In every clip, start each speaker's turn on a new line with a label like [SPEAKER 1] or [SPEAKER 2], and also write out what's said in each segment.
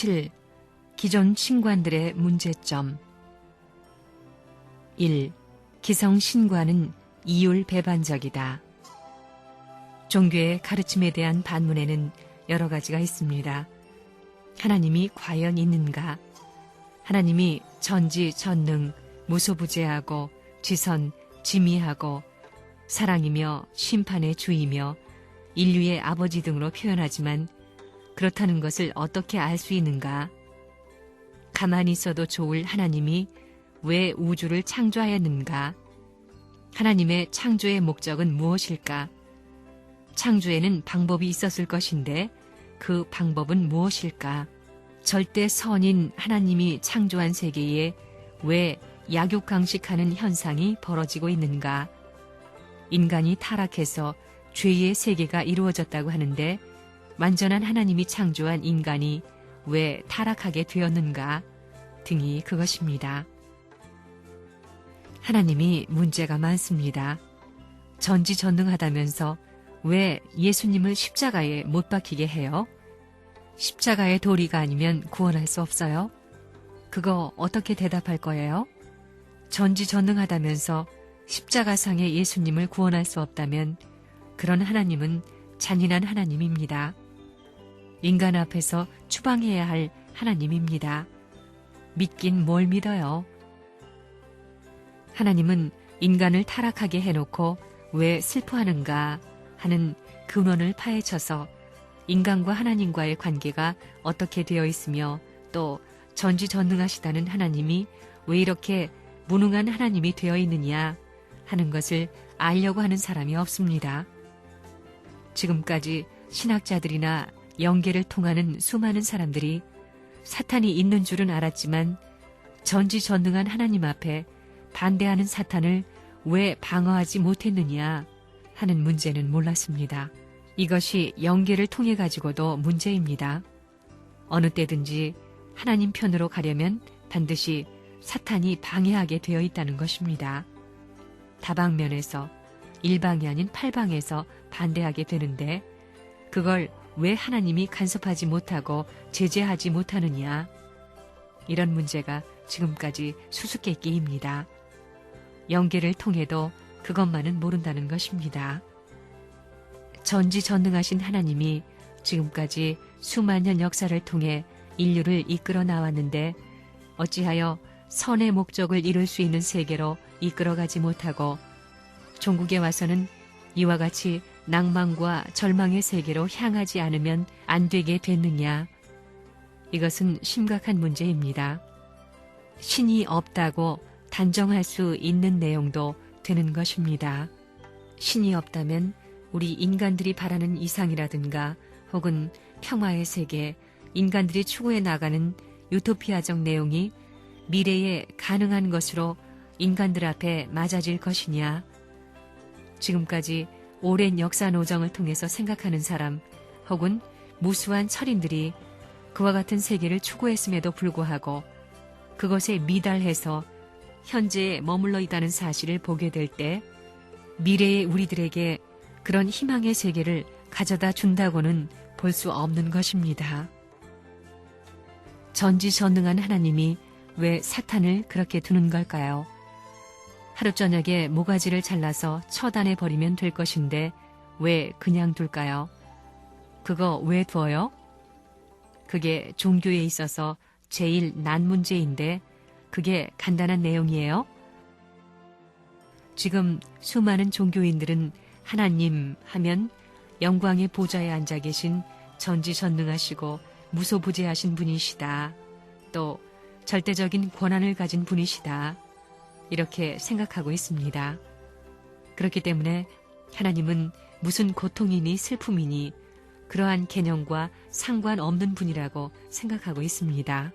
[SPEAKER 1] 7. 기존 신관들의 문제점 1. 기성 신관은 이율 배반적이다. 종교의 가르침에 대한 반문에는 여러 가지가 있습니다. 하나님이 과연 있는가? 하나님이 전지 전능, 무소부재하고 지선, 지미하고 사랑이며 심판의 주이며 인류의 아버지 등으로 표현하지만 그렇다는 것을 어떻게 알 수 있는가? 가만히 있어도 좋을 하나님이 왜 우주를 창조하였는가? 하나님의 창조의 목적은 무엇일까? 창조에는 방법이 있었을 것인데 그 방법은 무엇일까? 절대 선인 하나님이 창조한 세계에 왜 약육강식하는 현상이 벌어지고 있는가? 인간이 타락해서 죄의 세계가 이루어졌다고 하는데 완전한 하나님이 창조한 인간이 왜 타락하게 되었는가 등이 그것입니다. 하나님이 문제가 많습니다. 전지전능하다면서 왜 예수님을 십자가에 못 박히게 해요? 십자가의 도리가 아니면 구원할 수 없어요? 그거 어떻게 대답할 거예요? 전지전능하다면서 십자가상의 예수님을 구원할 수 없다면 그런 하나님은 잔인한 하나님입니다. 인간 앞에서 추방해야 할 하나님입니다. 믿긴 뭘 믿어요? 하나님은 인간을 타락하게 해놓고 왜 슬퍼하는가 하는 근원을 파헤쳐서 인간과 하나님과의 관계가 어떻게 되어 있으며 또 전지전능하시다는 하나님이 왜 이렇게 무능한 하나님이 되어 있느냐 하는 것을 알려고 하는 사람이 없습니다. 지금까지 신학자들이나 연계를 통하는 수많은 사람들이 사탄이 있는 줄은 알았지만 전지전능한 하나님 앞에 반대하는 사탄을 왜 방어하지 못했느냐 하는 문제는 몰랐습니다. 이것이 연계를 통해 가지고도 문제입니다. 어느 때든지 하나님 편으로 가려면 반드시 사탄이 방해하게 되어 있다는 것입니다. 다방면에서 일방이 아닌 팔방에서 반대하게 되는데 그걸 왜 하나님이 간섭하지 못하고 제재하지 못하느냐? 이런 문제가 지금까지 수수께끼입니다. 연계를 통해도 그것만은 모른다는 것입니다. 전지전능하신 하나님이 지금까지 수만 년 역사를 통해 인류를 이끌어 나왔는데 어찌하여 선의 목적을 이룰 수 있는 세계로 이끌어가지 못하고 종국에 와서는 이와 같이 낭만과 절망의 세계로 향하지 않으면 안 되게 됐느냐. 이것은 심각한 문제입니다. 신이 없다고 단정할 수 있는 내용도 되는 것입니다. 신이 없다면 우리 인간들이 바라는 이상이라든가 혹은 평화의 세계, 인간들이 추구해 나가는 유토피아적 내용이 미래에 가능한 것으로 인간들 앞에 맞아질 것이냐. 지금까지 오랜 역사 노정을 통해서 생각하는 사람 혹은 무수한 철인들이 그와 같은 세계를 추구했음에도 불구하고 그것에 미달해서 현재에 머물러 있다는 사실을 보게 될 때 미래의 우리들에게 그런 희망의 세계를 가져다 준다고는 볼 수 없는 것입니다. 전지전능한 하나님이 왜 사탄을 그렇게 두는 걸까요? 하루 저녁에 모가지를 잘라서 처단해 버리면 될 것인데 왜 그냥 둘까요? 그거 왜 두어요? 그게 종교에 있어서 제일 난 문제인데 그게 간단한 내용이에요? 지금 수많은 종교인들은 하나님 하면 영광의 보좌에 앉아 계신 전지전능하시고 무소부재하신 분이시다. 또 절대적인 권한을 가진 분이시다. 이렇게 생각하고 있습니다. 그렇기 때문에 하나님은 무슨 고통이니 슬픔이니 그러한 개념과 상관없는 분이라고 생각하고 있습니다.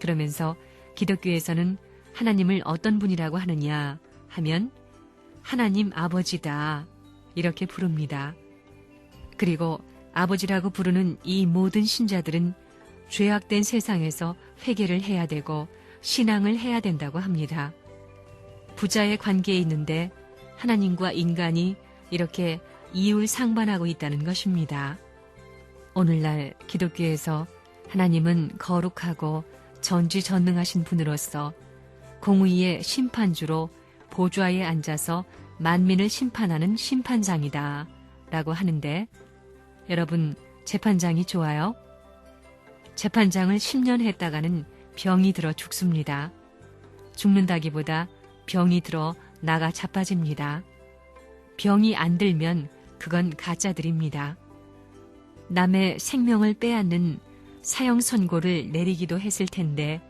[SPEAKER 1] 그러면서 기독교에서는 하나님을 어떤 분이라고 하느냐 하면 하나님 아버지다 이렇게 부릅니다. 그리고 아버지라고 부르는 이 모든 신자들은 죄악된 세상에서 회개를 해야 되고 신앙을 해야 된다고 합니다. 부자의 관계에 있는데 하나님과 인간이 이렇게 이율 상반하고 있다는 것입니다. 오늘날 기독교에서 하나님은 거룩하고 전지전능하신 분으로서 공의의 심판주로 보좌에 앉아서 만민을 심판하는 심판장이다. 라고 하는데 여러분 재판장이 좋아요? 재판장을 10년 했다가는 병이 들어 죽습니다. 죽는다기보다 병이 들어 나가 자빠집니다. 병이 안 들면 그건 가짜들입니다. 남의 생명을 빼앗는 사형 선고를 내리기도 했을 텐데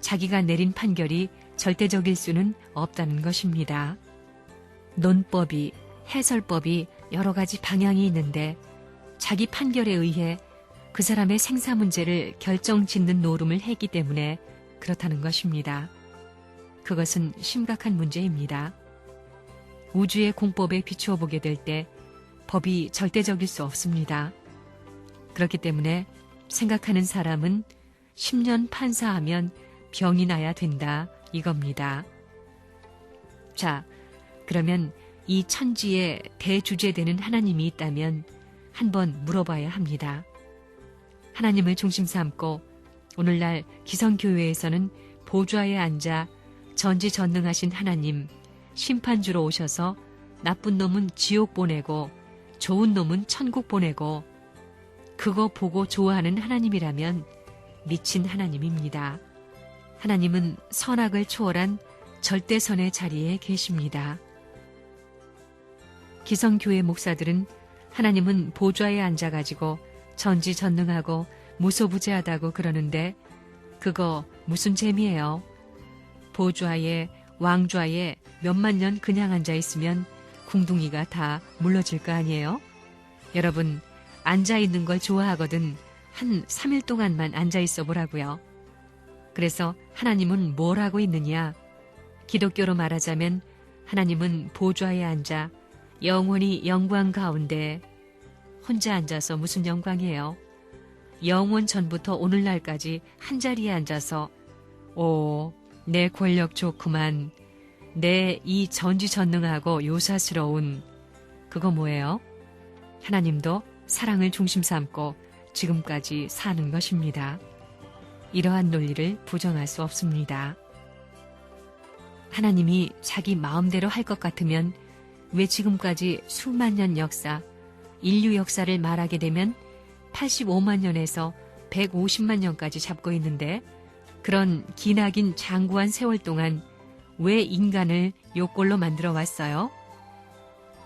[SPEAKER 1] 자기가 내린 판결이 절대적일 수는 없다는 것입니다. 논법이, 해설법이 여러 가지 방향이 있는데 자기 판결에 의해 그 사람의 생사 문제를 결정 짓는 노름을 했기 때문에 그렇다는 것입니다. 그것은 심각한 문제입니다. 우주의 공법에 비추어 보게 될 때 법이 절대적일 수 없습니다. 그렇기 때문에 생각하는 사람은 10년 판사하면 병이 나야 된다 이겁니다. 자, 그러면 이 천지에 대주제되는 하나님이 있다면 한번 물어봐야 합니다. 하나님을 중심 삼고 오늘날 기성교회에서는 보좌에 앉아 전지전능하신 하나님, 심판주로 오셔서 나쁜 놈은 지옥 보내고 좋은 놈은 천국 보내고 그거 보고 좋아하는 하나님이라면 미친 하나님입니다. 하나님은 선악을 초월한 절대선의 자리에 계십니다. 기성교회 목사들은 하나님은 보좌에 앉아가지고 전지전능하고 무소부재하다고 그러는데 그거 무슨 재미예요? 보좌에 왕좌에 몇만 년 그냥 앉아 있으면 궁둥이가 다 물러질 거 아니에요? 여러분 앉아 있는 걸 좋아하거든 한 3일 동안만 앉아 있어 보라고요. 그래서 하나님은 뭘 하고 있느냐? 기독교로 말하자면 하나님은 보좌에 앉아 영원히 영광 가운데 혼자 앉아서 무슨 영광이에요? 영원 전부터 오늘날까지 한 자리에 앉아서 오, 내 권력 좋구만. 내 이 전지전능하고 요사스러운 그거 뭐예요? 하나님도 사랑을 중심 삼고 지금까지 사는 것입니다. 이러한 논리를 부정할 수 없습니다. 하나님이 자기 마음대로 할 것 같으면 왜 지금까지 수만 년 역사, 인류 역사를 말하게 되면 85만 년에서 150만 년까지 잡고 있는데 그런 기나긴 장구한 세월 동안 왜 인간을 요꼴로 만들어 왔어요?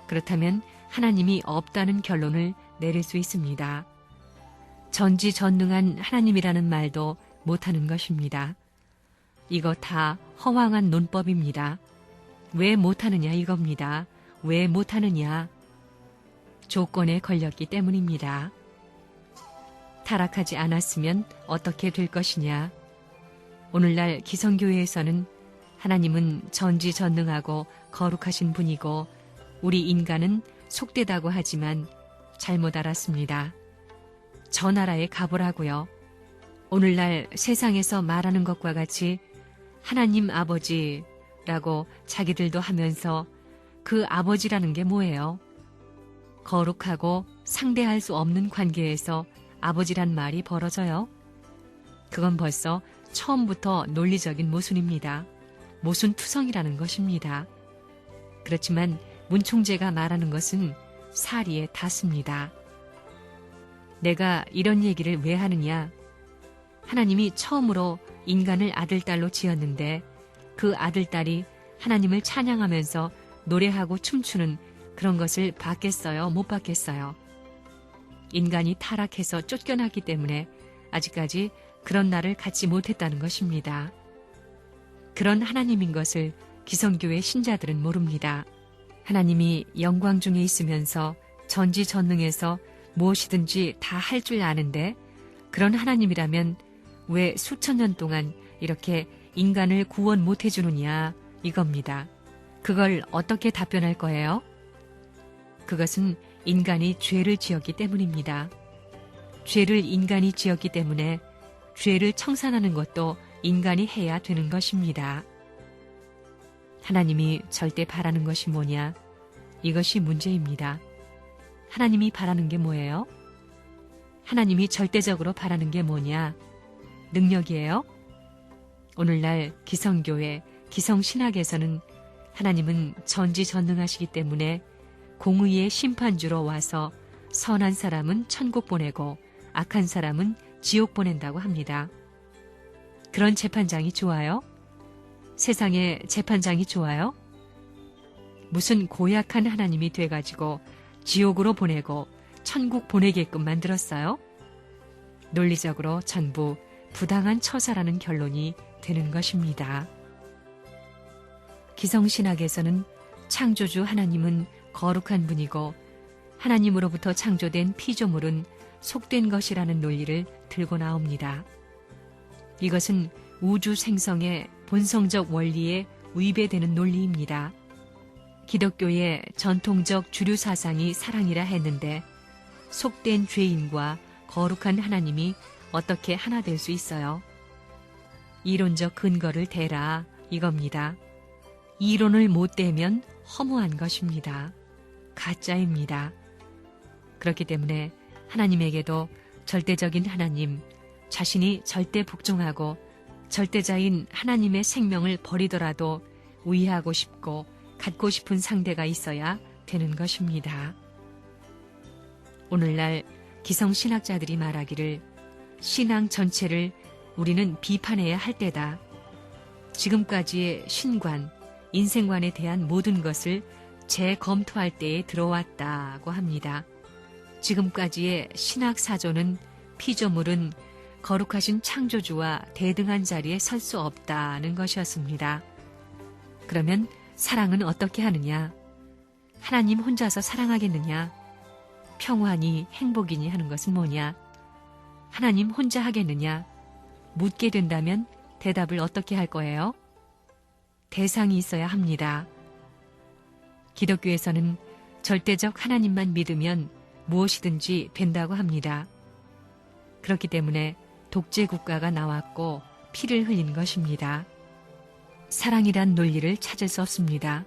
[SPEAKER 1] 그렇다면 하나님이 없다는 결론을 내릴 수 있습니다. 전지전능한 하나님이라는 말도 못하는 것입니다. 이거 다 허황한 논법입니다. 왜 못하느냐 이겁니다. 왜 못하느냐? 조건에 걸렸기 때문입니다. 타락하지 않았으면 어떻게 될 것이냐? 오늘날 기성교회에서는 하나님은 전지전능하고 거룩하신 분이고 우리 인간은 속되다고 하지만 잘못 알았습니다. 저 나라에 가보라고요. 오늘날 세상에서 말하는 것과 같이 하나님 아버지라고 자기들도 하면서 그 아버지라는 게 뭐예요? 거룩하고 상대할 수 없는 관계에서 아버지란 말이 벌어져요. 그건 벌써 처음부터 논리적인 모순입니다. 모순 투성이라는 것입니다. 그렇지만 문 총재가 말하는 것은 사리에 닿습니다. 내가 이런 얘기를 왜 하느냐? 하나님이 처음으로 인간을 아들딸로 지었는데 그 아들딸이 하나님을 찬양하면서 노래하고 춤추는 그런 것을 받겠어요? 못 받겠어요? 인간이 타락해서 쫓겨났기 때문에 아직까지 그런 날을 갖지 못했다는 것입니다. 그런 하나님인 것을 기성교회 신자들은 모릅니다. 하나님이 영광 중에 있으면서 전지전능해서 무엇이든지 다 할 줄 아는데 그런 하나님이라면 왜 수천 년 동안 이렇게 인간을 구원 못 해주느냐 이겁니다. 그걸 어떻게 답변할 거예요? 그것은 인간이 죄를 지었기 때문입니다. 죄를 인간이 지었기 때문에 죄를 청산하는 것도 인간이 해야 되는 것입니다. 하나님이 절대 바라는 것이 뭐냐? 이것이 문제입니다. 하나님이 바라는 게 뭐예요? 하나님이 절대적으로 바라는 게 뭐냐? 능력이에요? 오늘날 기성교회, 기성신학에서는 하나님은 전지전능하시기 때문에 공의의 심판주로 와서 선한 사람은 천국 보내고 악한 사람은 지옥 보낸다고 합니다. 그런 재판장이 좋아요? 세상에 재판장이 좋아요? 무슨 고약한 하나님이 돼가지고 지옥으로 보내고 천국 보내게끔 만들었어요? 논리적으로 전부 부당한 처사라는 결론이 되는 것입니다. 기성신학에서는 창조주 하나님은 거룩한 분이고 하나님으로부터 창조된 피조물은 속된 것이라는 논리를 들고 나옵니다. 이것은 우주 생성의 본성적 원리에 위배되는 논리입니다. 기독교의 전통적 주류 사상이 사랑이라 했는데 속된 죄인과 거룩한 하나님이 어떻게 하나 될 수 있어요? 이론적 근거를 대라 이겁니다. 이론을 못 대면 허무한 것입니다. 가짜입니다. 그렇기 때문에 하나님에게도 절대적인 하나님, 자신이 절대 복종하고 절대자인 하나님의 생명을 버리더라도 위하고 싶고 갖고 싶은 상대가 있어야 되는 것입니다. 오늘날 기성 신학자들이 말하기를 신앙 전체를 우리는 비판해야 할 때다. 지금까지의 신관, 인생관에 대한 모든 것을 재검토할 때에 들어왔다고 합니다. 지금까지의 신학 사조는 피조물은 거룩하신 창조주와 대등한 자리에 설 수 없다는 것이었습니다. 그러면 사랑은 어떻게 하느냐? 하나님 혼자서 사랑하겠느냐? 평화니 행복이니 하는 것은 뭐냐? 하나님 혼자 하겠느냐? 묻게 된다면 대답을 어떻게 할 거예요? 대상이 있어야 합니다. 기독교에서는 절대적 하나님만 믿으면 무엇이든지 된다고 합니다. 그렇기 때문에 독재 국가가 나왔고 피를 흘린 것입니다. 사랑이란 논리를 찾을 수 없습니다.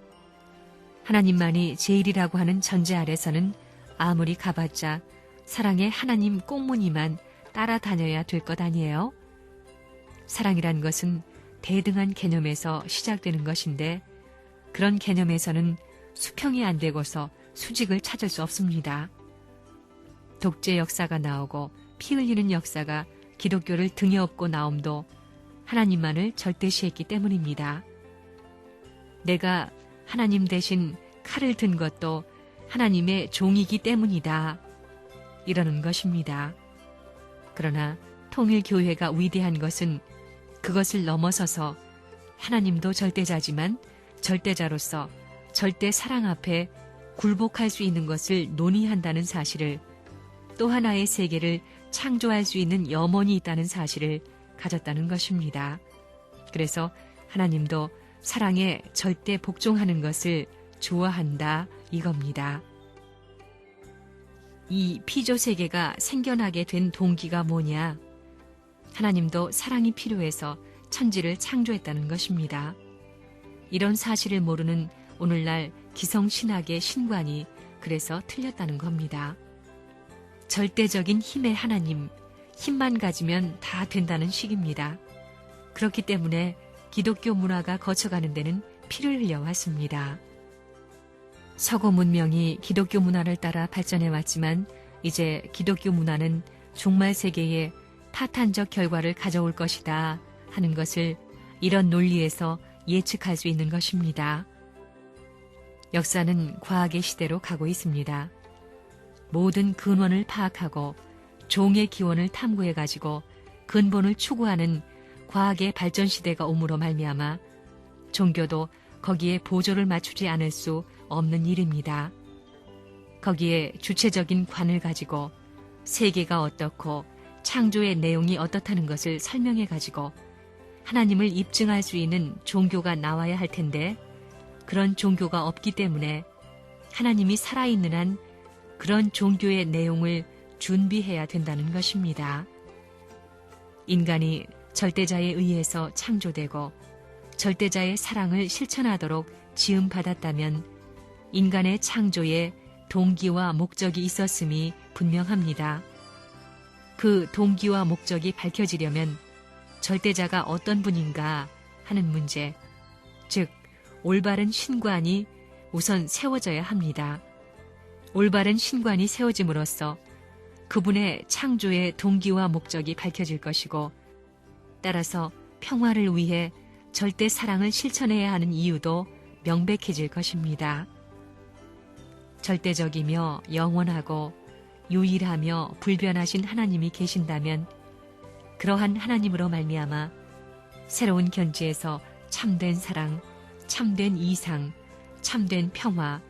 [SPEAKER 1] 하나님만이 제일이라고 하는 전제 아래서는 아무리 가봤자 사랑의 하나님 꽁무니만 따라다녀야 될 것 아니에요? 사랑이란 것은 대등한 개념에서 시작되는 것인데 그런 개념에서는 수평이 안 되고서 수직을 찾을 수 없습니다. 독재 역사가 나오고 피 흘리는 역사가 기독교를 등에 업고 나옴도 하나님만을 절대시했기 때문입니다. 내가 하나님 대신 칼을 든 것도 하나님의 종이기 때문이다. 이러는 것입니다. 그러나 통일교회가 위대한 것은 그것을 넘어서서 하나님도 절대자지만 절대자로서 절대 사랑 앞에 굴복할 수 있는 것을 논의한다는 사실을 또 하나의 세계를 창조할 수 있는 염원이 있다는 사실을 가졌다는 것입니다. 그래서 하나님도 사랑에 절대 복종하는 것을 좋아한다 이겁니다. 이 피조 세계가 생겨나게 된 동기가 뭐냐? 하나님도 사랑이 필요해서 천지를 창조했다는 것입니다. 이런 사실을 모르는 오늘날 기성신학의 신관이 그래서 틀렸다는 겁니다. 절대적인 힘의 하나님, 힘만 가지면 다 된다는 식입니다. 그렇기 때문에 기독교 문화가 거쳐가는 데는 피를 흘려왔습니다. 서구 문명이 기독교 문화를 따라 발전해 왔지만 이제 기독교 문화는 종말 세계에 파탄적 결과를 가져올 것이다 하는 것을 이런 논리에서 예측할 수 있는 것입니다. 역사는 과학의 시대로 가고 있습니다. 모든 근원을 파악하고 종의 기원을 탐구해 가지고 근본을 추구하는 과학의 발전 시대가 오므로 말미암아 종교도 거기에 보조를 맞추지 않을 수 없는 일입니다. 거기에 주체적인 관을 가지고 세계가 어떻고 창조의 내용이 어떻다는 것을 설명해 가지고 하나님을 입증할 수 있는 종교가 나와야 할 텐데 그런 종교가 없기 때문에 하나님이 살아있는 한 그런 종교의 내용을 준비해야 된다는 것입니다. 인간이 절대자에 의해서 창조되고 절대자의 사랑을 실천하도록 지음받았다면 인간의 창조에 동기와 목적이 있었음이 분명합니다. 그 동기와 목적이 밝혀지려면 절대자가 어떤 분인가 하는 문제, 즉, 올바른 신관이 우선 세워져야 합니다. 올바른 신관이 세워짐으로써 그분의 창조의 동기와 목적이 밝혀질 것이고, 따라서 평화를 위해 절대 사랑을 실천해야 하는 이유도 명백해질 것입니다. 절대적이며 영원하고 유일하며 불변하신 하나님이 계신다면 그러한 하나님으로 말미암아 새로운 견지에서 참된 사랑, 참된 이상, 참된 평화,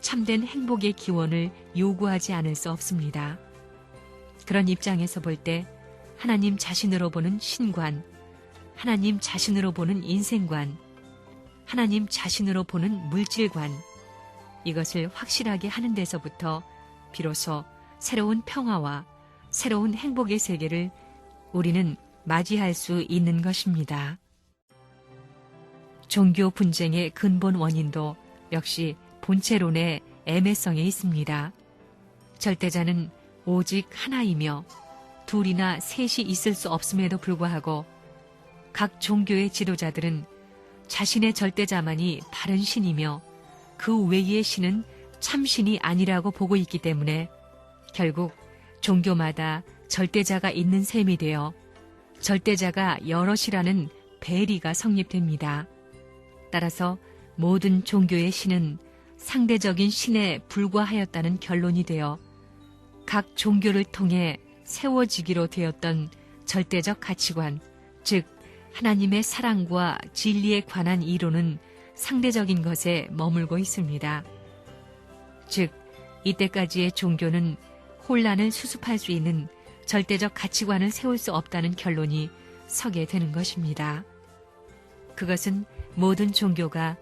[SPEAKER 1] 참된 행복의 기원을 요구하지 않을 수 없습니다. 그런 입장에서 볼 때 하나님 자신으로 보는 신관, 하나님 자신으로 보는 인생관, 하나님 자신으로 보는 물질관, 이것을 확실하게 하는 데서부터 비로소 새로운 평화와 새로운 행복의 세계를 우리는 맞이할 수 있는 것입니다. 종교 분쟁의 근본 원인도 역시 본체론의 애매성에 있습니다. 절대자는 오직 하나이며 둘이나 셋이 있을 수 없음에도 불구하고 각 종교의 지도자들은 자신의 절대자만이 바른 신이며 그 외의 신은 참신이 아니라고 보고 있기 때문에 결국 종교마다 절대자가 있는 셈이 되어 절대자가 여럿이라는 배리가 성립됩니다. 따라서 모든 종교의 신은 상대적인 신에 불과하였다는 결론이 되어 각 종교를 통해 세워지기로 되었던 절대적 가치관, 즉 하나님의 사랑과 진리에 관한 이론은 상대적인 것에 머물고 있습니다. 즉, 이때까지의 종교는 혼란을 수습할 수 있는 절대적 가치관을 세울 수 없다는 결론이 서게 되는 것입니다. 그것은 모든 종교가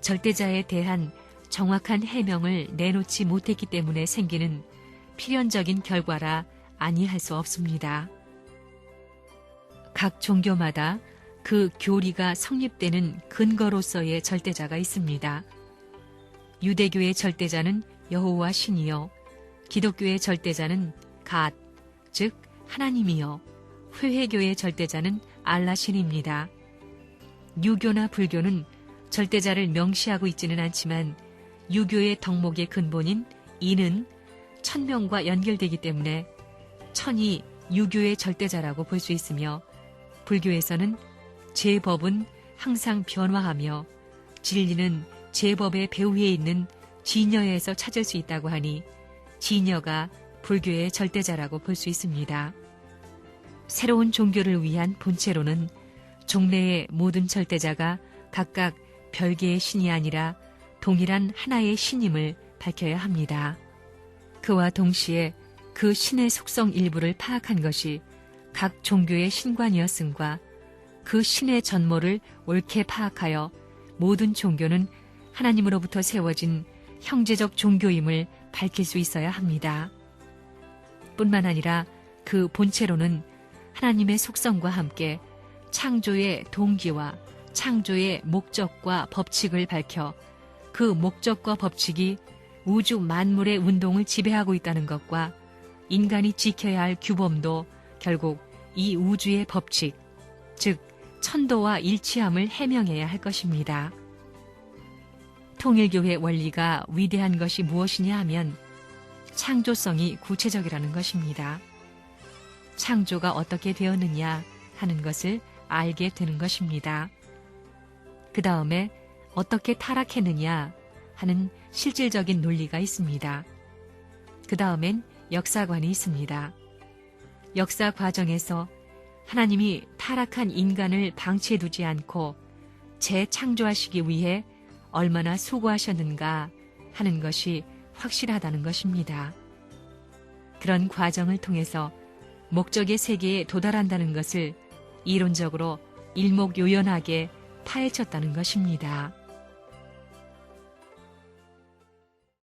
[SPEAKER 1] 절대자에 대한 정확한 해명을 내놓지 못했기 때문에 생기는 필연적인 결과라 아니할 수 없습니다. 각 종교마다 그 교리가 성립되는 근거로서의 절대자가 있습니다. 유대교의 절대자는 여호와 신이요. 기독교의 절대자는 갓, 즉 하나님이요. 회회교의 절대자는 알라 신입니다. 유교나 불교는 절대자를 명시하고 있지는 않지만 유교의 덕목의 근본인 이는 천명과 연결되기 때문에 천이 유교의 절대자라고 볼 수 있으며 불교에서는 제법은 항상 변화하며 진리는 제법의 배후에 있는 진여에서 찾을 수 있다고 하니 진여가 불교의 절대자라고 볼 수 있습니다. 새로운 종교를 위한 본체로는 종래의 모든 절대자가 각각 별개의 신이 아니라 동일한 하나의 신임을 밝혀야 합니다. 그와 동시에 그 신의 속성 일부를 파악한 것이 각 종교의 신관이었음과 그 신의 전모를 옳게 파악하여 모든 종교는 하나님으로부터 세워진 형제적 종교임을 밝힐 수 있어야 합니다. 뿐만 아니라 그 본체로는 하나님의 속성과 함께 창조의 동기와 창조의 목적과 법칙을 밝혀 그 목적과 법칙이 우주 만물의 운동을 지배하고 있다는 것과 인간이 지켜야 할 규범도 결국 이 우주의 법칙, 즉 천도와 일치함을 해명해야 할 것입니다. 통일교회 원리가 위대한 것이 무엇이냐 하면 창조성이 구체적이라는 것입니다. 창조가 어떻게 되었느냐 하는 것을 알게 되는 것입니다. 그 다음에 어떻게 타락했느냐 하는 실질적인 논리가 있습니다. 그 다음엔 역사관이 있습니다. 역사 과정에서 하나님이 타락한 인간을 방치해두지 않고 재창조하시기 위해 얼마나 수고하셨는가 하는 것이 확실하다는 것입니다. 그런 과정을 통해서 목적의 세계에 도달한다는 것을 이론적으로 일목요연하게 파헤쳤다는 것입니다.